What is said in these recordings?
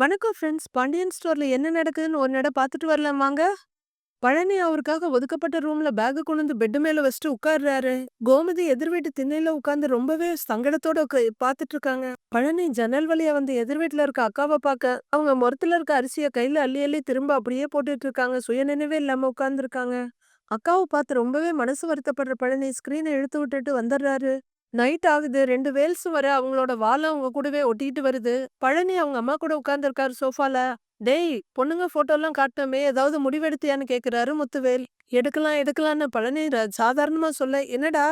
வணக்கம் ஃப்ரெண்ட்ஸ். பாண்டியன் ஸ்டோர்ல என்ன நடக்குதுன்னு ஒரு நட பார்த்துட்டு வரலாம் வாங்க. பழனி அவருக்காக ஒதுக்கப்பட்ட ரூம்ல பேக்க கொண்டு வந்து பெட்டு மேல வச்சுட்டு உட்கார்றாரு. கோமதி எதிர் வீட்டு திண்ணையில உட்கார்ந்து ரொம்பவே சங்கடத்தோட பார்த்துட்டு இருக்காங்க. பழனி ஜன்னல் வழியா வந்து எதிர் வீட்ல இருக்க அக்காவ பார்க்க, அவங்க முறத்துல இருக்க அரிசிய கையில அள்ளி அள்ளி திரும்ப அப்படியே போட்டுட்டு இருக்காங்க. சுயநினைவே இல்லாம உட்கார்ந்துருக்காங்க. அக்காவை பார்த்து ரொம்பவே மனசு வருத்தப்படுற பழனி ஸ்க்ரீனை இழுத்து விட்டுட்டு வந்துடுறாரு. நைட் ஆகுது. ரெண்டு வேல்ஸும் வர அவங்களோட வாலும் அவங்க கூடவே ஒட்டிட்டு வருது. பழனி அவங்க அம்மா கூட உட்கார்ந்துருக்காரு சோஃபால. "டேய் பொண்ணுங்க ஃபோட்டோலாம் காட்டுனோமே ஏதாவது முடிவெடுத்தியான்னு?" கேட்குறாரு முத்துவேல். "எடுக்கலாம் எடுக்கலான்னு" பழனி சாதாரணமா சொல்ல, "என்னடா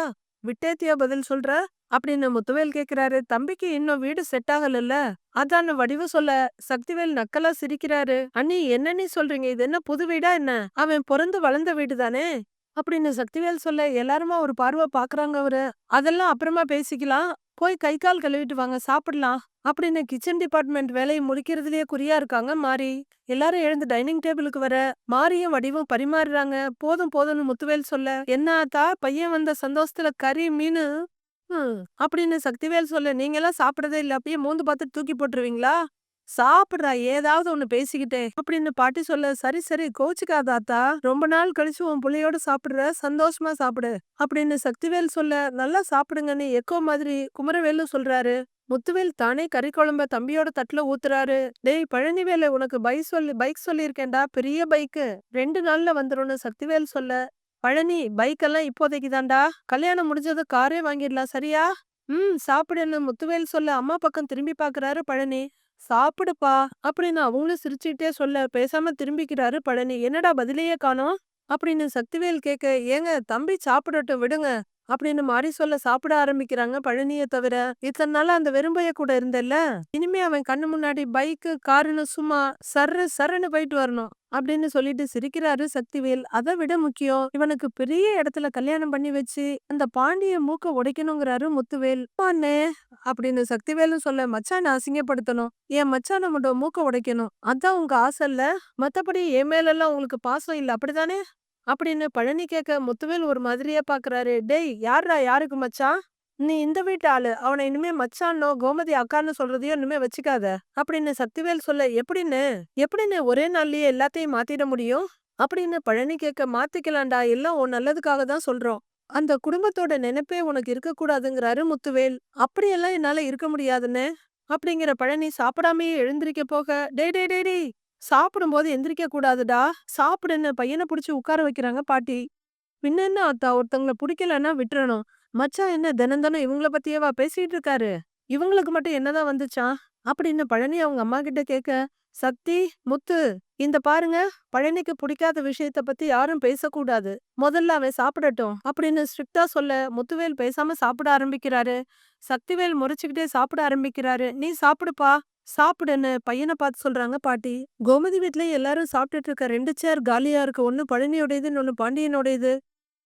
விட்டேத்தியா பதில் சொல்ற?" அப்படின்னு முத்துவேல் கேக்குறாரு "தம்பிக்கு இன்னும் வீடு செட் ஆகலல்ல. அதான் வடிவு சொல்ல, சக்திவேல் நக்கலா சிரிக்கிறாரு. "அண்ணி என்ன நீ சொல்றீங்க? இது என்ன புது வீடா என்ன? அவன் பொறந்து வளர்ந்த வீடு தானே?" அப்படின்னு சக்திவேல் சொல்ல, எல்லாருமா ஒரு பார்வை பாக்குறாங்க அவரு "அதெல்லாம் அப்புறமா பேசிக்கலாம். போய் கை கால் கழுவிட்டு வாங்க சாப்பிடலாம்." அப்படின்னு கிச்சன் டிபார்ட்மெண்ட் வேலையை முடிக்கிறதுலயே குறியா இருக்காங்க மாரி. எல்லாரும் எழுந்து டைனிங் டேபிளுக்கு வர, மாரியும் வடிவும் பரிமாறுறாங்க. "போதும் போதும்னு" முத்துவேல் சொல்ல, "என்ன ஆத்தா பையன் வந்த சந்தோஷத்துல கறி, மீனு அப்படின்னு சக்திவேல் சொல்ல, "நீங்கலாம் சாப்பிடறதே இல்ல. அப்படியே மூந்து பார்த்துட்டு தூக்கி போட்டுருவீங்களா? சாப்பிடுறா ஏதாவது ஒண்ணு பேசிக்கிட்டே" அப்படின்னு பாட்டி சொல்ல, "சரி சரி கோவிச்சுக்காத ரொம்ப நாள் கழிச்சு உன் புள்ளையோட சாப்பிடுற. சந்தோஷமா சாப்பிடு." அப்படின்னு சக்திவேல் சொல்ல, "நல்லா சாப்பிடுங்கன்னு" எக்கோ மாதிரி குமரவேலு சொல்றாரு. முத்துவேல் தானே கறி குழம்ப தம்பியோட தட்டுல ஊத்துறாரு. "டேய் பழனிவேலு உனக்கு பை சொல்லி பைக் சொல்லியிருக்கேன்டா. பெரிய பைக்கு. ரெண்டு நாள்ல வந்துரும்னு" சக்திவேல் சொல்ல, "பழனி பைக்கெல்லாம் இப்போதைக்கு தான்டா. கல்யாணம் முடிஞ்சதும் காரே வாங்கிடலாம் சரியா?" "ம் சாப்பிடுன்னு" முத்துவேல் சொல்ல, அம்மா பக்கம் திரும்பி பாக்குறாரு பழனி. "சாப்பிடுப்பா" அப்படின்னு அவங்களும் சிரிச்சுக்கிட்டே சொல்ல, பேசாம திரும்பிக்கிறாரு பழனி. "என்னடா பதிலையே காணோம்?" அப்படின்னு சக்திவேல் கேட்க, "ஏங்க தம்பி சாப்பிடட்டும் விடுங்க." அப்படின்னு மாறி சொல்ல சாப்பிட ஆரம்பிக்கிறாங்க பழனிய தவிர. இத்தனை நாள் அந்த வெறும்பைய கூட இருந்தல்ல. இனிமே அவன் கண்ணு முன்னாடி பைக்கு, காருன்னு சும்மா சர்ரு சர்ன்னு போயிட்டு வரணும்." அப்படின்னு சொல்லிட்டு சிரிக்கிறாரு சக்திவேல். அதை விட முக்கியம் இவனுக்கு பெரிய இடத்துல கல்யாணம் பண்ணி வச்சு, அந்த பாண்டிய மூக்க உடைக்கணுங்கிறாரு முத்துவேல்." அண்ணே அப்படின்னு சக்திவேலும் சொல்ல, "மச்சான அசிங்கப்படுத்தணும். என் மச்சான மட்டும் மூக்க உடைக்கணும். அதான் உங்க ஆசை இல்ல மத்தபடி என் மேலெல்லாம் உங்களுக்கு பாசம் இல்ல அப்படிதானே?" அப்படின்னு பழனி கேட்க, முத்துவேல் ஒரு மாதிரியா பாக்குறாரு "டேய் யார்ரா யாருக்கு மச்சான்? நீ இந்த வீட்டு ஆளு. அவனை இனிமே மச்சான்னோ, கோமதி அக்கான்னு சொல்றதையோ இனிமே வச்சுக்காத." அப்படின்னு சக்திவேல் சொல்ல, "எப்படின்னு? எப்படின்னு ஒரே நாள்லயே எல்லாத்தையும் மாத்திட முடியும்?" அப்படின்னு பழனி கேட்க, "மாத்திக்கலாம்டா. எல்லாம் உன் நல்லதுக்காக தான் சொல்றோம். அந்த குடும்பத்தோட நினைப்பே உனக்கு இருக்கக்கூடாதுங்கிறாரு முத்துவேல். "அப்படியெல்லாம் என்னால இருக்க முடியாதுன்னு அப்படிங்கிற பழனி சாப்பிடாமயே எழுந்திருக்க போக, டே டே டே டேய் சாப்பிடும்போது எந்திரிக்க கூடாதுடா. சாப்பிடுன்னு" பையன புடிச்சு உட்கார வைக்கிறாங்க பாட்டி. "பின்ன என்ன ஆத்தா பிடிக்கலன்னா புடிக்கலன்னா விட்டுறணும். மச்சான் என்ன தினம் தினம் இவங்கள பத்தியேவா பேசிட்டு இருக்காரு? இவங்களுக்கு மட்டும் என்னதான் வந்துச்சான் அப்படின்னு பழனி அவங்க அம்மா கிட்ட கேட்க, "சக்தி, முத்து இந்த பாருங்க பழனிக்கு பிடிக்காத விஷயத்த பத்தி யாரும் பேசக்கூடாது. முதல்ல அவன் சாப்பிடட்டும்." அப்படின்னு ஸ்ட்ரிக்ட்டா சொல்ல, முத்துவேல் பேசாம சாப்பிட ஆரம்பிக்கிறாரு. சக்திவேல் முறைச்சுக்கிட்டே சாப்பிட ஆரம்பிக்கிறாரு. "நீ சாப்பிடுப்பா." சாப்பிடுன்னு பையன பார்த்து சொல்றாங்க பாட்டி. கோமதி வீட்ல எல்லாரும் சாப்பிட்டுட்டு இருக்க ரெண்டு சேர் காலியா இருக்கு. ஒண்ணு பழனியோடையது, இன்னொன்னு பாண்டியனோடையது.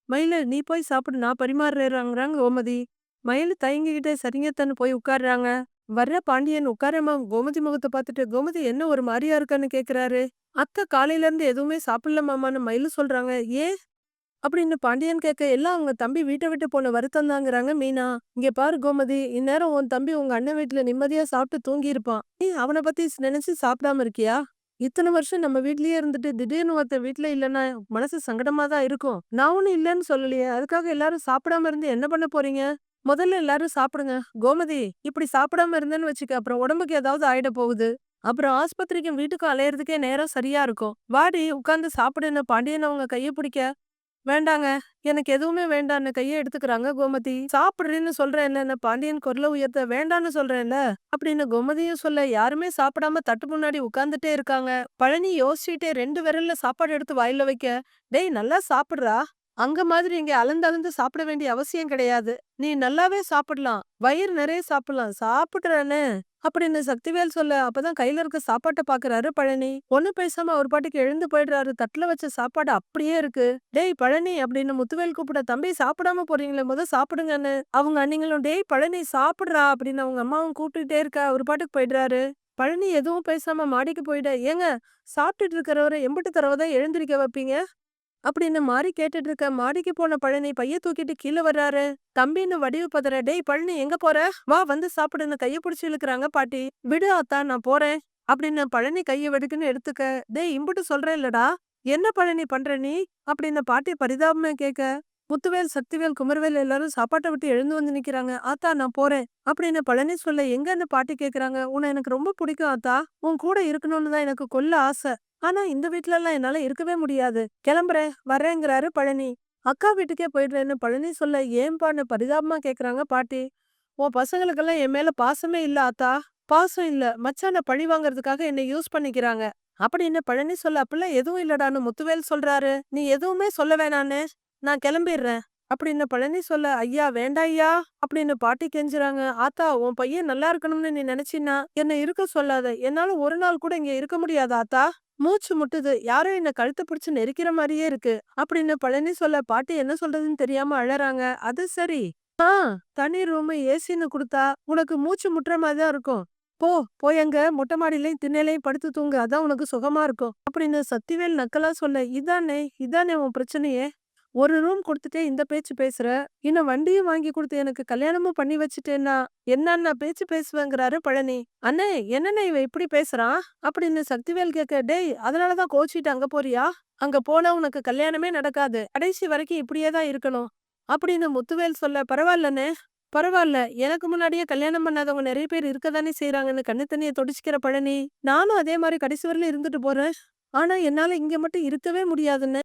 மயில நீ போய் சாப்பிடு. நான் பரிமாறுறாங்கிறாங்க கோமதி. மயிலு தயங்கிக்கிட்டே சரிங்கத்தன்னு போய் உட்கார்றாங்க. வர்ற பாண்டியன் உட்காரமா கோமதி முகத்த பார்த்துட்டு, "கோமதி என்ன ஒரு மாதிரியா இருக்கான்னு கேக்குறாரு "அத்தை காலையில இருந்து எதுவுமே சாப்பிடல மாமான்னு" மயிலு சொல்றாங்க. "ஏன்?" அப்படின்னு பாண்டியன் கேட்க, "எல்லாம் அவங்க தம்பி வீட்ட விட்டு போன வருத்தம் தாங்கிறாங்க மீனா." "இங்க பாரு கோமதி இந்நேரம் உன் தம்பி உங்க அண்ணன் வீட்டுல நிம்மதியா சாப்பிட்டு தூங்கியிருப்பான். நீ அவன பத்தி நினைச்சு சாப்பிடாம இருக்கியா? இத்தனை வருஷம் நம்ம வீட்லயே இருந்துட்டு திடீர்னு ஒருத்தன் வீட்ல இல்லன்னா மனசு சங்கடமா தான் இருக்கும். நான் ஒன்னும் இல்லைன்னு சொல்லலையே. அதுக்காக எல்லாரும் சாப்பிடாம இருந்து என்ன பண்ண போறீங்க? முதல்ல எல்லாரும் சாப்பிடுங்க." "கோமதி இப்படி சாப்பிடாம இருந்தேன்னு வச்சுக்க அப்புறம் உடம்புக்கு ஏதாவது ஆயிட போகுது. அப்புறம் ஆஸ்பத்திரிக்கும் வீட்டுக்கும் அலையறதுக்கே நேரம் சரியா இருக்கும். வாடி உட்காந்து சாப்பிடுன்னு" பாண்டியன் அவங்க கைய பிடிக்க, "வேண்டாங்க. எனக்கு எதுவுமே வேண்டான்னு" கைய எடுத்துக்கிறாங்க கோமதி. "சாப்பிடுறேன்னு சொல்றேன்லன்னு" பாண்டியன் குரல உயர்த்த, "வேண்டான்னு சொல்றேன்ல." அப்படின்னு கோமதியும் சொல்ல, யாருமே சாப்பிடாம தட்டு முன்னாடி உட்கார்ந்துட்டே இருக்காங்க. பழனி யோசிச்சுட்டே ரெண்டு விரல்ல சாப்பாடு எடுத்து வாயில வைக்க, "டேய் நல்லா சாப்பிடுறா. அங்க மாதிரி இங்க அளந்து அளந்து சாப்பிட வேண்டிய அவசியம் கிடையாது. நீ நல்லாவே சாப்பிடலாம். வயிறு நிறைய சாப்பிடலாம். சாப்பிடுறேன்னு." அப்படின்னு சக்திவேல் சொல்ல, அப்பதான் கையில இருக்க சாப்பாட்ட பாக்குறாரு பழனி. ஒன்னும் பேசாம அவர் பாட்டுக்கு எழுந்து போயிடுறாரு. தட்டுல வச்ச சாப்பாடு அப்படியே இருக்கு. "டேய் பழனி" அப்படின்னு முத்துவேல் கூப்பிட, "தம்பி சாப்பிடாம போறீங்களே முத சாப்பிடுங்கன்னு." அவங்க அன்னிங்களும் "டேய் பழனி சாப்பிடுறா" அப்படின்னு அவங்க அம்மாவும் கூப்பிட்டுட்டே இருக்க, அவர் பாட்டுக்கு போயிடுறாரு. பழனி எதுவும் பேசாம மாடிக்கு போயிட, "ஏங்க சாப்பிட்டுட்டு இருக்கிறவரை எம்பிட்டு தடவ தான் எழுந்திரிக்க வைப்பீங்க?" அப்படின்னு மாறி கேட்டுட்டு இருக்க, மாடிக்கு போன பழனி பைய தூக்கிட்டு கீழ வர்றாரு. தம்பின்னு வடிவு பதற, "டேய் பழனி எங்க போற? வா வந்து சாப்பிடுன்னு" கைய பிடிச்சி இழுக்கிறாங்க பாட்டி. "விடு ஆத்தா நான் போறேன்." அப்படின்னு பழனி கைய வெடுக்குன்னு எடுத்துக்க டேய் இம்புட்டு சொல்றேன் இல்லடா என்ன பழனி பண்ற நீ அப்படின்னு பாட்டி பரிதாபமே கேட்க முத்துவேல் சக்திவேல் குமரவேல் எல்லாரும் சாப்பாட்டை விட்டு எழுந்து வந்து நிக்கிறாங்க ஆத்தா நான் போறேன் அப்படின்னு பழனி சொல்ல எங்கன்னு பாட்டி கேக்குறாங்க உன்னை எனக்கு ரொம்ப பிடிக்கும் ஆத்தா உன் கூட இருக்கணும்னு தான் எனக்கு கொல்ல ஆசை ஆனா இந்த வீட்ல எல்லாம் என்னால இருக்கவே முடியாது. கிளம்புறேன் வரேங்கிறாரு பழனி. அக்கா வீட்டுக்கே போயிடுறேன்னு பழனி சொல்ல ஏன்பான்னு பரிதாபமா கேக்குறாங்க பாட்டி. உன் பசங்களுக்கெல்லாம் என் மேல பாசமே இல்ல ஆத்தா. பாசம் இல்ல. மச்சான பழி வாங்குறதுக்காக என்னை யூஸ் பண்ணிக்கிறாங்க. அப்படின்னு பழனி சொல்ல அப்பெல்லாம் எதுவும் இல்லடான்னு முத்துவேல் சொல்றாரு. நீ எதுவுமே சொல்ல வேணான்னு. நான் கிளம்பிடுறேன். அப்படின்னு பழனி சொல்ல ஐயா வேண்டா ஐயா. அப்படின்னு பாட்டி கெஞ்சுறாங்க. ஆத்தா உன் பையன் நல்லா இருக்கணும்னு நீ நினைச்சின்னா என்ன இருக்க சொல்லாத. என்னால ஒரு நாள் கூட இங்க இருக்க முடியாது ஆத்தா. மூச்சு முட்டுது. யாரோ என்ன கழுத்தை பிடிச்சு நெரிக்கிற மாதிரியே இருக்கு. அப்படின்னு பழனி சொல்ல பாட்டி என்ன சொல்றதுன்னு தெரியாம அழறாங்க. அது சரி. ஆ தனி ரூம் ஏசின்னு கொடுத்தா உனக்கு மூச்சு முட்டுற மாதிரி தான் இருக்கும். போ போய் அங்க மொட்டை மாடியிலையும் திண்ணையிலையும் படுத்து தூங்கு. அதான் உனக்கு சுகமா இருக்கும். அப்படின்னு சத்திவேல் நக்கலா சொல்ல இதானே இதானே உன் பிரச்சனையே? ஒரு ரூம் கொடுத்துட்டே இந்த பேச்சு பேசுற இன்னும் வண்டியும் வாங்கி கொடுத்து எனக்கு கல்யாணமும் பண்ணி வச்சுட்டேன்னா என்னன்னா பேச்சு பேசுவேங்கிறாரு பழனி. அண்ணே என்னண்ணே இவன் இப்படி பேசுறான்? அப்படின்னு சக்திவேல் கேட்க டேய் அதனாலதான் கோச்சிட்டு அங்க போறியா? அங்க போனா உனக்கு கல்யாணமே நடக்காது. கடைசி வரைக்கும் இப்படியே தான் இருக்கணும். அப்படின்னு முத்துவேல் சொல்ல பரவாயில்லண்ணே பரவாயில்ல. எனக்கு முன்னாடியே கல்யாணம் பண்ணாதவங்க நிறைய பேர் இருக்கதானே செய்யறாங்கன்னு கண்ணு தண்ணியை தொடிச்சுக்கிற பழனி. நானும் அதே மாதிரி கடைசி வரையிலும் இருந்துட்டு போறேன். ஆனா என்னால இங்க மட்டும் இருக்கவே முடியாதுன்னு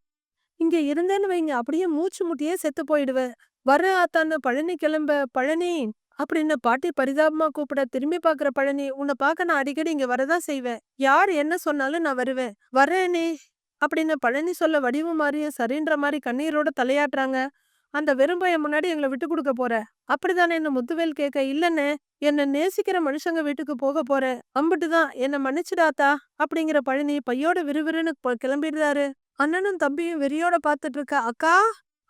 இங்க இருந்தேன்னு வைங்க. அப்படியே மூச்சு முட்டியே செத்து போயிடுவேன். வர ஆத்தான்னு பழனி கிளம்ப பழனி! அப்படின்னு பாட்டி பரிதாபமா கூப்பிட திரும்பி பாக்குற பழனி உன்னை பார்க்க நான் அடிக்கடி இங்க வரதான் செய்வேன். யார் என்ன சொன்னாலும் நான் வருவேன். வரேனே அப்படின்னு பழனி சொல்ல வடிவு மாதிரியும் சரின்ற மாதிரி கண்ணீரோட தலையாட்டுறாங்க. அந்த வெறும்பைய முன்னாடி எங்களை விட்டு கொடுக்க போற. அப்படிதானே? என்ன முத்துவேல் கேட்க இல்லன்னு என்ன நேசிக்கிற மனுஷங்க வீட்டுக்கு போக போற. அம்பிட்டுதான். என்ன மன்னிச்சுடாத்தா அப்படிங்கிற பழனி பையோட விறுவிறுன்னு கிளம்பிடுறாரு. அண்ணனும் தம்பியும் வெறியோட பார்த்துட்டு இருக்க அக்கா!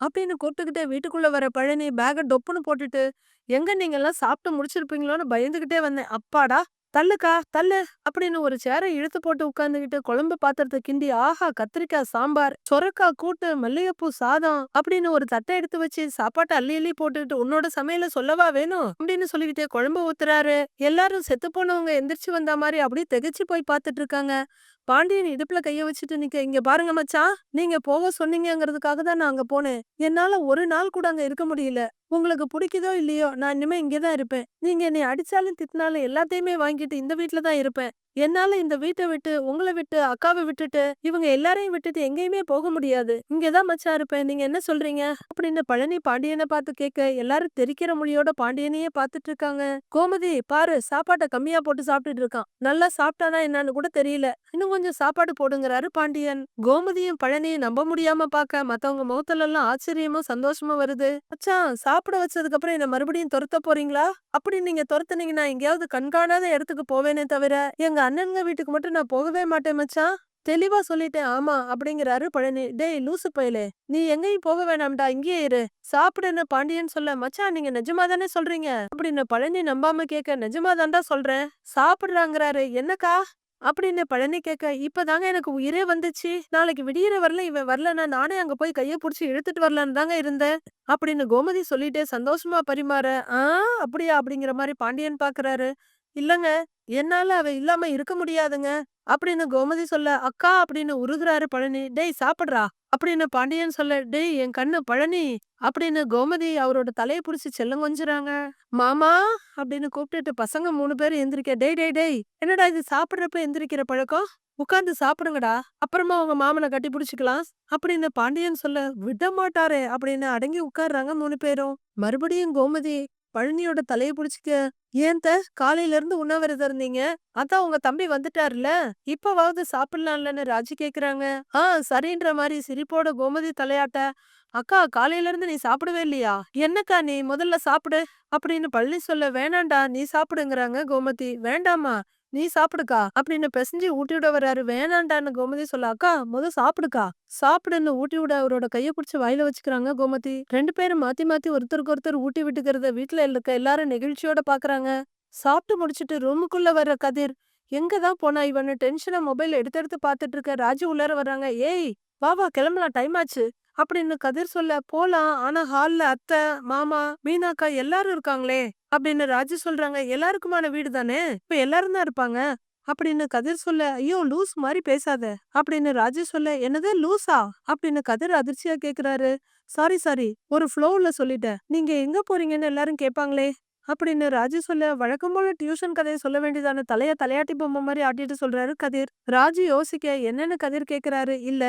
அப்படின்னு கூப்பிட்டுக்கிட்டே வீட்டுக்குள்ள வர பழனி பேக டொப்புன்னு போட்டுட்டு எங்க நீங்க எல்லாம் சாப்பிட்டு முடிச்சிருப்பீங்களோன்னு பயந்துகிட்டே வந்தேன். அப்பாடா! தள்ளுக்கா தள்ளு! அப்படின்னு ஒரு சேரை இழுத்து போட்டு உட்காந்துக்கிட்டு குழம்பு பாத்திரத்தை கிண்டி ஆஹா! கத்திரிக்காய் சாம்பார் சொரக்காய் கூட்டு மல்லிகைப்பூ சாதம் அப்படின்னு ஒரு தட்டை எடுத்து வச்சு சாப்பாட்டை அள்ளி அள்ளி போட்டுக்கிட்டு உன்னோட சமையல சொல்லவா வேணும்? அப்படின்னு சொல்லிக்கிட்டே குழம்பு ஊத்துறாரு. எல்லாரும் செத்து போனவங்க எந்திரிச்சு வந்த மாதிரி அப்படியே திகைச்சு போய் பார்த்துட்டு இருக்காங்க. பாண்டியன் இடுப்புல கைய வச்சுட்டு நிக்க இங்க பாருங்க மச்சான் நீங்க போக சொன்னீங்கங்கிறதுக்காக தான் நான் அங்க போனேன். என்னால ஒரு நாள் கூட அங்க இருக்க முடியல. உங்களுக்கு பிடிக்குதோ இல்லையோ நான் இனிமே இங்கதான் இருப்பேன். நீங்க என்னை அடிச்சாலும் திட்டினாலும் எல்லாத்தையுமே வாங்கிட்டு இந்த வீட்ல தான் இருப்பேன். என்னால இந்த வீட்டை விட்டு உங்களை விட்டு அக்காவை விட்டுட்டு இவங்க எல்லாரையும் விட்டுட்டு எங்கேயுமே போக முடியாது. இங்கதான் மச்சான் இருப்பேன். நீங்க என்ன சொல்றீங்க? அப்படின்னு பழனி பாண்டியனை பார்த்து கேட்க எல்லாரும் தெரிக்கிற மொழியோட பாண்டியனையே பார்த்துட்டு இருக்காங்க. கோமதி பாரு சாப்பாட்டை கம்மியா போட்டு சாப்பிட்டுட்டு இருக்கான். நல்லா சாப்பிட்டானா என்னன்னு கூட தெரியல. இன்னும் கொஞ்சம் சாப்பாடு போடுங்கிறாரு பாண்டியன். கோமதியும் பழனியும் நம்ப முடியாம பார்க்க மத்தவங்க முகத்துல எல்லாம் ஆச்சரியமும் சந்தோஷமும் வருது. மச்சான் சாப்பிட வச்சதுக்கு அப்புறம் என்ன மறுபடியும் துரத்த போறீங்களா? அப்படி நீங்க துரத்துனீங்கன்னா எங்கேயாவது கண்காணாத இடத்துக்கு போவேனே தவிர எங்க அண்ணனுங்க வீட்டுக்கு மட்டும் நான் போகவே மாட்டேன் மச்சான். தெளிவா சொல்லிட்டேன் ஆமா அப்படிங்கிறாரு பழனி. டேய் லூசு பயலே நீ எங்கேயும் போக வேணாம்டா இங்கேயே இரு. சாப்பிடுன்னு பாண்டியன் சொல்ல மச்சான் நீங்க நிஜமா தானே சொல்றீங்க? அப்படின்னு பழனி நம்பாம கேட்க நிஜமா தான்டா சொல்றேன். சாப்பிடுறாங்கிறாரு என்னக்கா? அப்படின்னு பழனி கேட்க இப்பதாங்க எனக்கு உயிரே வந்துச்சு. நாளைக்கு விடியிற வரல இவன் வரலன்னா நானே அங்க போய் கைய புடிச்சு இழுத்துட்டு வரலான்னு தாங்க இருந்தேன். அப்படின்னு கோமதி சொல்லிட்டே சந்தோஷமா பரிமாற ஆ அப்படியா அப்படிங்கிற மாதிரி பாண்டியன் பாக்குறாரு. இல்லங்க. என்னால அவ இல்லாம இருக்க முடியாதுங்க. அப்படின்னு கோமதி சொல்ல அக்கா அப்படின்னு உருகுறாரு பழனி. டேய் சாப்பிடுறா அப்படின்னு பாண்டியன் சொல்ல டேய் என் கண்ணு பழனி அப்படின்னு கோமதி அவரோட தலையை புடிச்சு செல்லம் கொஞ்சுறாங்க. மாமா அப்படின்னு கூப்பிட்டுட்டு பசங்க மூணு பேரும் எந்திரிக்க டேய் டேய் டேய் என்னடா இது சாப்பிடுறப்ப எந்திரிக்கிற பழக்கம்? உட்காந்து சாப்பிடுங்கடா அப்புறமா உங்க மாமனை கட்டி பிடிச்சிக்கலாம் அப்படின்னு பாண்டியன் சொல்ல விட மாட்டாரே அப்படின்னு அடங்கி உட்கார்றாங்க மூணு பேரும். மறுபடியும் கோமதி பழனியோட தலையை பிடிச்சிக்க ஏன் காலையில இருந்து உண்ணாவிரதம் இருந்தீங்க. அதான் உங்க தம்பி வந்துட்டாருல. இப்பவாவது சாப்பிடலாம்லன்னு ராஜி கேக்குறாங்க. ஆ சரின்ற மாதிரி சிரிப்போட கோமதி தலையாட்ட அக்கா காலையில இருந்து நீ சாப்பிடவே இல்லையா? என்னக்கா நீ முதல்ல சாப்பிடு அப்படின்னு பழனி சொல்ல வேணாண்டா நீ சாப்பிடுங்கறாங்க கோமதி. வேண்டாமா நீ சாப்பிடுக்கா அப்படின்னு பிசைஞ்சு ஊட்டி விட வர்றாரு. வேணாண்டான்னு கோமதி சொல்ல அக்கா முத சாப்பிடுக்கா. சாப்பிடுன்னு ஊட்டி விட அவரோட கைய பிடிச்சு வாயில வச்சுக்கிறாங்க கோமதி. ரெண்டு பேரும் மாத்தி மாத்தி ஒருத்தருக்கு ஒருத்தர் ஊட்டி விட்டுக்கிறத வீட்டுல இருக்க எல்லாரும் நெகிழ்ச்சியோட பாக்குறாங்க. சாப்பிட்டு முடிச்சிட்டு ரூமுக்குள்ள வர்ற கதிர் எங்க தான் போனா இவனு? டென்ஷனா மொபைல் எடுத்து எடுத்து பாத்துட்டு இருக்க. ராஜு உள்ளார வர்றாங்க. ஏய் வா வா கிளம்பலாம். டைம் ஆச்சு. அப்படின்னு கதிர் சொல்ல போலாம். ஆனா ஹால்ல அத்தை மாமா மீனாக்கா எல்லாரும் இருக்காங்களே அப்படின்னு ராஜு சொல்றாங்க. எல்லாருக்குமான வீடு தானே? இப்ப எல்லாரும் தான் இருப்பாங்க? அப்படின்னு கதிர் சொல்ல ஐயோ லூஸ் மாதிரி பேசாத அப்படின்னு ராஜி சொல்ல என்னது லூசா அப்படின்னு கதிர் அதிர்ச்சியா கேக்குறாரு. Sorry sorry. ஒரு ஃப்ளோவுல சொல்லிட்டேன். நீங்க எங்க போறீங்கன்னு எல்லாரும் கேட்பாங்களே அப்படின்னு ராஜு சொல்ல வழக்கம் போல டியூஷன் கதையை சொல்ல வேண்டியதான தலைய தலையாட்டி பொம்மை மாதிரி ஆட்டிட்டு சொல்றாரு கதிர். ராஜு யோசிக்க என்னன்னு கதிர் கேக்குறாரு? இல்ல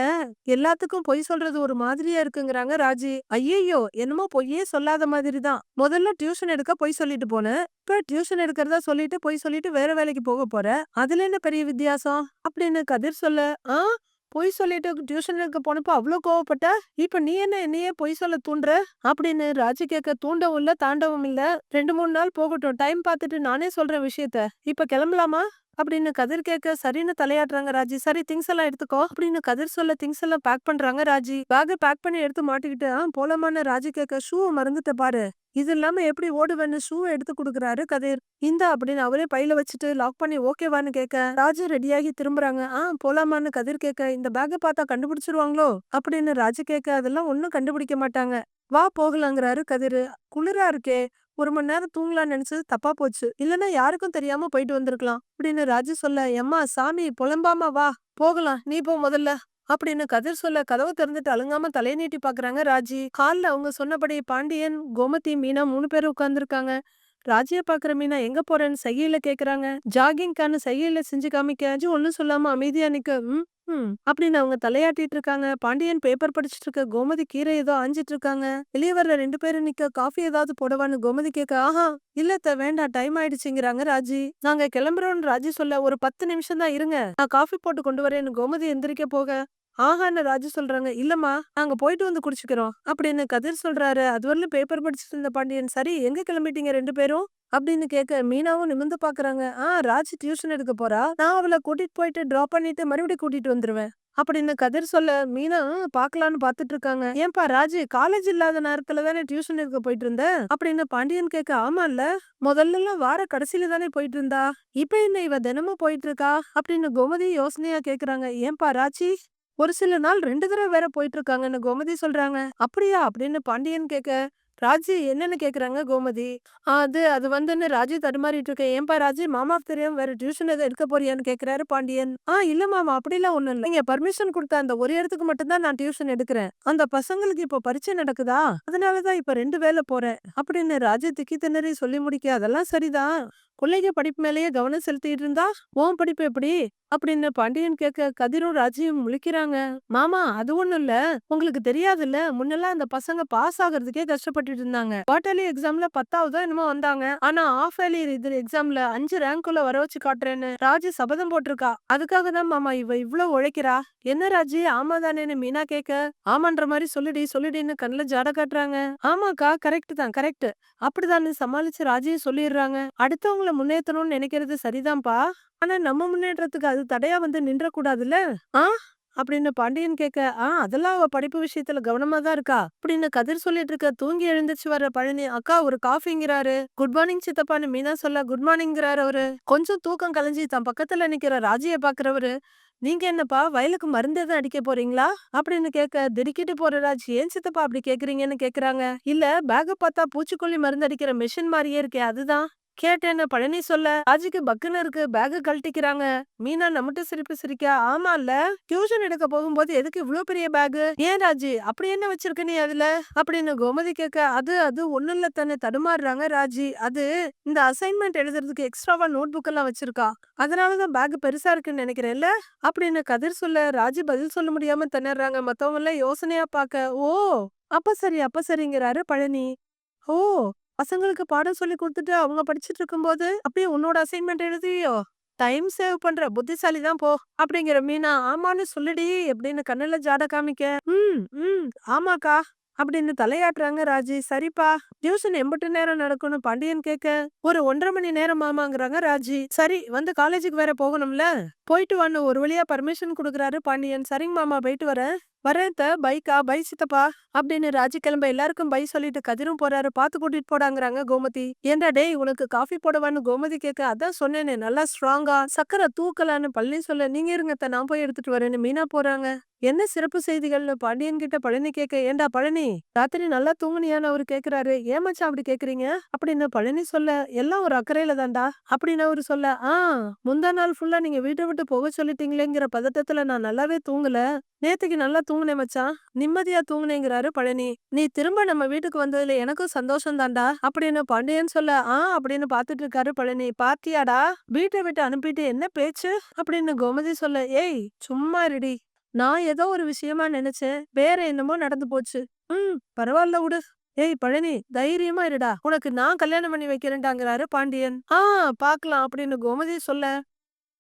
எல்லாத்துக்கும் பொய் சொல்றது ஒரு மாதிரியா இருக்குங்கிறாங்க ராஜி. ஐயையோ என்னமோ பொய்யே சொல்லாத மாதிரி தான். முதல்ல டியூஷன் எடுக்க பொய் சொல்லிட்டு போனேன் இப்ப டியூஷன் எடுக்கிறதா சொல்லிட்டு பொய் சொல்லிட்டு வேற வேலைக்கு போக போற. அதுல என்ன பெரிய வித்தியாசம்? அப்படின்னு கதிர் சொல்ல ஆ பொய் சொல்லிட்டு டியூஷனுக்கு போனப்போ அவ்வளோ கோவப்பட்ட இப்ப நீ என்ன என்னையே பொய் சொல்ல தூண்டுற? அப்படின்னு ராஜி கேட்க தூண்டவும் இல்ல தாண்டவும் இல்ல. ரெண்டு மூணு நாள் போகட்டும் டைம் பார்த்துட்டு நானே சொல்ற விஷயத்த இப்ப கிளம்பலாமா? அப்படின்னு கதிர் கேட்க சரின்னு தலையாடுறாங்க ராஜி. சரி திங்ஸ் எல்லாம் எடுத்துக்கோ அப்படின்னு கதிர் சொல்ல திங்ஸ் எல்லாம் பேக் பண்றாங்க ராஜி. பேக பேக் பண்ணி எடுத்து மாட்டிக்கிட்டு போலமான ராஜி கேட்க ஷூ மறந்துட்ட பாரு. இது இல்லாம எப்படி ஓடுவேன்னு ஷூ எடுத்து கொடுக்குறாரு கதிர். இந்த அப்படின்னு அவரே பையில வச்சுட்டு லாக் பண்ணி ஓகேவான்னு கேட்க ராஜு ரெடியாகி திரும்புறாங்க. ஆ போலாமான்னு கதிர் கேட்க இந்த பேக்கை பார்த்தா கண்டுபிடிச்சிருவாங்களோ? அப்படின்னு ராஜு கேட்க அதெல்லாம் ஒன்னும் கண்டுபிடிக்க மாட்டாங்க. வா போகலாங்கிறாரு கதிர். குளிரா இருக்கே ஒரு மணி நேரம் தூங்கலாம்னு நினைச்சது தப்பா போச்சு. இல்லைன்னா யாருக்கும் தெரியாம போயிட்டு வந்திருக்கலாம் அப்படின்னு ராஜு சொல்ல எம்மா சாமி புலம்பாமா வா போகலாம். நீ போ முதல்ல. அப்படின்னு கதிர் சொல்ல கதவை திறந்துட்டு அழுங்காம தலையை நீட்டி பாக்குறாங்க ராஜி. கால்ல அவங்க சொன்னபடி பாண்டியன் கோமதி மீனா மூணு பேரும் உட்கார்ந்துருக்காங்க. ராஜிய பாக்குற மீனா எங்க போறேன்னு சையில கேக்குறாங்க. ஜாகிங்கான்னு சையில செஞ்சு காமிக்காச்சு அஜி ஒண்ணும் சொல்லாம அமைதியா நிக்க ம் ம் அப்படின்னு அவங்க தலையாட்டிட்டு இருக்காங்க. பாண்டியன் பேப்பர் படிச்சிட்டு இருக்க கோமதி கீரை ஏதோ ஆஞ்சிட்டு இருக்காங்க. வெளியே வர்ற ரெண்டு பேரும் நிக்க காஃபி ஏதாவது போடவான்னு கோமதி கேட்க ஆஹா இல்லத்த வேண்டாம் டைம் ஆயிடுச்சுங்கிறாங்க ராஜி. நாங்க கிளம்புறோம்னு ராஜி சொல்ல ஒரு பத்து நிமிஷம் தான் இருங்க. நான் காஃபி போட்டு கொண்டு வரேன்னு கோமதி எந்திரிக்க போக ஆகான்னு ராஜு சொல்றாங்க இல்லம்மா நாங்க போயிட்டு வந்து குடிச்சுக்கிறோம். அப்படின்னு கதிர் சொல்றாரு. அது வரலும் பேப்பர் படிச்சுட்டு இருந்த பாண்டியன் சரி எங்க கிளம்பிட்டீங்க ரெண்டு பேரும்? அப்படின்னு கேட்க மீனாவும் நிமிந்து பாக்குறாங்க. ஆ ராஜ் டியூஷன் எடுக்க போறா. நான் அவளை கூட்டிட்டு போயிட்டு டிராப் பண்ணிட்டு மறுபடியும் கூட்டிட்டு வந்துருவேன். அப்படின்னு கதிர் சொல்ல மீனா பாக்கலான்னு பாத்துட்டு இருக்காங்க. ஏன்பா ராஜு காலேஜ் இல்லாத நேரத்துல தானே டியூஷன் எடுக்க போயிட்டு இருந்த? அப்படின்னு பாண்டியன் கேட்க ஆமா இல்ல. முதல்ல எல்லாம் வார கடைசியில தானே போயிட்டு இருந்தா? இப்ப என்ன இவ தினமும் போயிட்டு இருக்கா? அப்படின்னு கோமதி யோசனையா கேக்குறாங்க. ஏன்பா ராச்சி ஒரு சில நாள் ரெண்டு தடவை வேற போயிட்டு இருக்காங்கன்னு கோமதி சொல்றாங்க. அப்படியா? அப்படின்னு பாண்டியன் கேட்க ராஜி என்னன்னு கேக்குறாங்க கோமதி? அது அது வந்துன்னு ராஜி தடுமாறிட்டு இருக்க ஏன்பா ராஜி மாமாவுக்கு தெரியும் வேற டியூஷன் எதுவும் எடுக்க போறியான்னு கேக்குறாரு பாண்டியன். ஆ இல்ல மாமா அப்படிலாம் ஒண்ணும் இல்லை. நீங்க பர்மிஷன் கொடுத்த அந்த ஒரு இடத்துக்கு மட்டும்தான் நான் டியூஷன் எடுக்கிறேன். அந்த பசங்களுக்கு இப்போ பரீட்சை நடக்குதா? அதனாலதான் இப்ப ரெண்டு வேலை போறேன். அப்படின்னு ராஜி திக்கி திணறி சொல்லி முடிக்க அதெல்லாம் சரிதான். பிள்ளைங்க படிப்பு மேலேயே கவனம் செலுத்திட்டு இருந்தா உன் படிப்பு எப்படி? அப்படின்னு பாண்டியன் கேட்க கதிரும் ராஜியும் முழிக்கிறாங்க. மாமா அது ஒண்ணும் இல்ல. உங்களுக்கு தெரியாதுல்ல? முன்னெல்லாம் அந்த பசங்க பாஸ் ஆகுறதுக்கே கஷ்டப்பட்டுட்டு இருந்தாங்க குவார்டர்லி எக்ஸாம்ல பத்தாவதோ என்னமோ வந்தாங்க. ஆனா ஆஃப் இயர்லி இது எக்ஸாம்ல அஞ்சு ரேங்க்குள்ள வர வச்சு காட்டுறேன்னு ராஜி சபதம் போட்டிருக்கா. அதுக்காக தான் மாமா இவ இவ்ளோ உழைக்கிறா? என்ன ராஜி? ஆமா தானேன்னு மீனா கேட்க. ஆமான்ற மாதிரி சொல்லிடி சொல்லிடின்னு கண்ணுல ஜாட காட்டுறாங்க. ஆமாக்கா கரெக்ட் தான் கரெக்ட் அப்படிதான்னு சமாளிச்சு ராஜியும் சொல்லிடுறாங்க. பசங்களை முன்னேற்றணும்னு நினைக்கிறது சரிதான்ப்பா. ஆனா நம்ம முன்னேற்றத்துக்கு அது தடையா வந்து நின்றக்கூடாதுல்ல? ஆ? அப்படின்னு பாண்டியன் கேட்க ஆ அதெல்லாம் அவ படிப்பு விஷயத்துல கவனமா தான் இருக்கா? அப்படின்னு கதிர் சொல்லிட்டு இருக்க தூங்கி எழுந்துச்சு வர்ற பழனி அக்கா ஒரு காஃபிங்கிறாரு. குட் மார்னிங் சித்தப்பான்னு மீனா சொல்ல குட் மார்னிங்கிறாரு அவரு. கொஞ்சம் தூக்கம் கலைஞ்சி தன் பக்கத்துல நிக்கிற ராஜிய பாக்குறவரு. நீங்க என்னப்பா வயலுக்கு மருந்து எதுவும் அடிக்க போறீங்களா? அப்படின்னு கேட்க திடுக்கிட்டு போற ராஜ் ஏன் சித்தப்பா அப்படி கேக்குறீங்கன்னு கேக்குறாங்க. இல்ல பேக பார்த்தா பூச்சிக்கொல்லி மருந்து அடிக்கிற மிஷின் மாதிரியே இருக்கே அதுதான். கேட்டேன்னு பழனி சொல்ல அஜிக்கு பக்குன்னு இருக்கு பேக கழட்டிக்கிறாங்க. மீனா நம்மட்டு சிரிப்பு சிரிக்க ஆமா இல்ல டியூஷன் எடுக்க போகும்போது எதுக்கு இவ்ளோ பெரிய பேகு ஏன் ராஜி அப்படி என்ன வச்சிருக்க நீ அதுல? அப்படின்னு கோமதி கேட்க அது அது ஒண்ணு இல்ல தானே தடுமாறுறாங்க ராஜி. அது இந்த அசைன்மெண்ட் எழுதுறதுக்கு எக்ஸ்ட்ராவா நோட் புக் எல்லாம் வச்சிருக்கா. அதனாலதான் பேக் பெருசா இருக்குன்னு நினைக்கிறேன்ல அப்படின்னு கதிர் சொல்ல ராஜி பதில் சொல்ல முடியாம திணறாங்க. மத்தவங்க எல்லாம் யோசனையா பாக்க. ஓ அப்ப சரி அப்ப சரிங்கிறாரு பழனி. ஓ பசங்களுக்கு பாடம் சொல்லி கொடுத்துட்டு அவங்க படிச்சுட்டு இருக்கும்போது அப்படியே உன்னோட அசைன்மெண்ட் எழுதியோ டைம் சேவ் பண்ற புத்திசாலி தான் போ அப்படிங்கிற மீனா ஆமான்னு சொல்லிடி அப்படின்னு கண்ணுல ஜாட காமிக்க. ம் ம் ஆமாக்கா அப்படின்னு தலையாட்டுறாங்க ராஜி. சரிப்பா டியூஷன் எம்பட்டு நேரம் நடக்கும்னு பாண்டியன் கேட்க ஒரு ஒன்றரை மணி நேரம் மாமாங்கிறாங்க ராஜி. சரி வந்து காலேஜுக்கு வேற போகணும்ல? போயிட்டு வான்னு ஒரு வழியா பர்மிஷன் கொடுக்குறாரு பாண்டியன் சரிங்க மாமா போயிட்டு வரேன் வரேன் த பைக்கா? பை சித்தப்பா. அப்படின்னு ராஜி கிளம்ப எல்லாருக்கும் பை சொல்லிட்டு கதிரும் போறாரு. பார்த்து கூட்டிட்டு போடாங்கிறாங்க கோமதி. ஏன்டா டேய் உனக்கு காஃபி போடவான்னு கோமதி கேட்க, அதான் சொன்னேனே நல்லா ஸ்ட்ராங்கா சக்கரை தூக்கலான்னு பழனி சொல்ல, நீங்க இருங்கத்தை நான் போய் எடுத்துட்டு வரேன்னு மீனா போறாங்க. என்ன சிறப்பு செய்திகள்னு பாண்டியன் கிட்ட பழனி கேட்க, ஏன்டா பழனி ராத்திரி நல்லா தூங்குனியான்னு அவரு கேக்குறாரு. ஏமாச்சா அப்படி கேக்குறீங்க? அப்படின்னு பழனி சொல்ல, எல்லாம் ஒரு அக்கறையில தான்டா. அப்படின்னு அவரு சொல்ல, ஆ முந்தா நாள் ஃபுல்லா நீங்க வீட்டை விட்டு போக சொல்லிட்டீங்களேங்கிற பதட்டத்துல நான் நல்லாவே தூங்கல. நேத்துக்கு நல்லா தூங்குனேன் மச்சான். நிம்மதியா தூங்குனேங்கிறாரு பழனி. நீ திரும்ப நம்ம வீட்டுக்கு வந்ததுல எனக்கும் சந்தோஷம் தான்டா. அப்படின்னு பாண்டியன் சொல்ல, ஆ அப்படின்னு பாத்துட்டு இருக்காரு பழனி. பாத்தியாடா வீட்டை விட்டு அனுப்பிட்டு என்ன பேச்சு? அப்படின்னு கோமதி சொல்ல, ஏய் சும்மா ரெடி நான் ஏதோ ஒரு விஷயமா நினைச்சேன். வேற என்னமோ நடந்து போச்சு. ம் பரவாயில்ல விடு. ஏய் பழனி தைரியமா இருடா. உனக்கு நான் கல்யாணம் பண்ணி வைக்கிறேன்டாங்கிறாரு பாண்டியன். ஆ பாக்கலாம் அப்படின்னு கோமதி சொல்ல,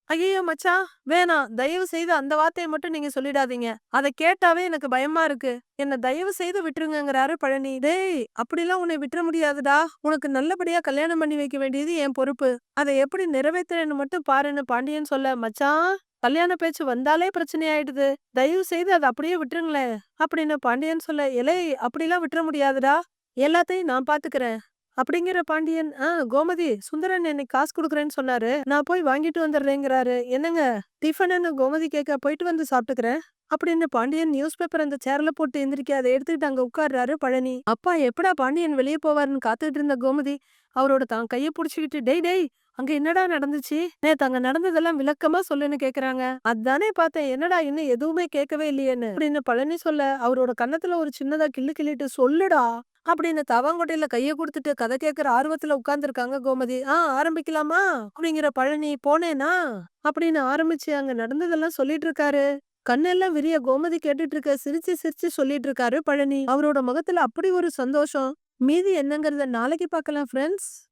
ஐயையோ மச்சான் வேணாம் தயவு செய்து அந்த வார்த்தையை மட்டும் நீங்க சொல்லிடாதீங்க. அதை கேட்டாவே எனக்கு பயமா இருக்கு. என்ன தயவு செய்து விட்டுருங்கிறாரு பழனி. டேய் அப்படிலாம் உன்னை விட்டுற முடியாதுடா. உனக்கு நல்லபடியா கல்யாணம் பண்ணி வைக்க வேண்டியது என் பொறுப்பு. அதை எப்படி நிறைவேத்துறேன்னு மட்டும் பாருன்னு பாண்டியன் சொல்ல, மச்சான் கல்யாண பேச்சு வந்தாலே பிரச்சனை ஆயிடுது. தயவு செய்து அதை அப்படியே விட்டுருங்களேன். அப்படின்னு பாண்டியன் சொல்ல, இலை அப்படிலாம் விட்டுற முடியாதுடா. எல்லாத்தையும் நான் பாத்துக்கிறேன். அப்படிங்கிற பாண்டியன், ஆ கோமதி சுந்தரன் இன்னைக்கு காசு கொடுக்குறேன்னு சொன்னாரு. நான் போய் வாங்கிட்டு வந்துடுறேங்கிறாரு. என்னங்க டிஃபனுன்னு கோமதி கேட்க, போயிட்டு வந்து சாப்பிட்டுக்கிறேன். அப்படின்னு பாண்டியன் நியூஸ் பேப்பர் அந்த சேர்ல போட்டு எந்திரிக்க அதை எடுத்துக்கிட்டு அங்க உட்கார்றாரு பழனி. அப்பா எப்படா பாண்டியன் வெளியே போவாருன்னு காத்துட்டு இருந்த கோமதி அவரோட தான் கையை பிடிச்சிக்கிட்டு டெய் டேய் அங்க என்னடா நடந்துச்சு? நேத்து அங்க நடந்ததெல்லாம் விளக்கமா சொல்லுன்னு கேக்குறாங்க. அதானே பார்த்தேன் என்னடா இன்னும் எதுவுமே கேட்கவே இல்லையேன்னு. அப்படின்னு பழனி சொல்ல, அவரோட கன்னத்துல ஒரு சின்னதா கிள்ளு கிள்ளிட்டு சொல்லுடா. அப்படின்னு தவாங்கொட்டையில கைய குடுத்துட்டு கதை கேட்கிற ஆர்வத்துல உட்கார்ந்துருக்காங்க கோமதி. ஆ ஆரம்பிக்கலாமா? அப்படிங்கிற பழனி போனேனா? அப்படின்னு ஆரம்பிச்சு அங்க நடந்ததெல்லாம் சொல்லிட்டு இருக்காரு. கண்ணெல்லாம் விரிய கோமதி கேட்டுட்டு இருக்க சிரிச்சு சிரிச்சு சொல்லிட்டு இருக்காரு பழனி. அவரோட முகத்துல அப்படி ஒரு சந்தோஷம். மீதி என்னங்கறத நாளைக்கு பார்க்கலாம் ஃப்ரெண்ட்ஸ்.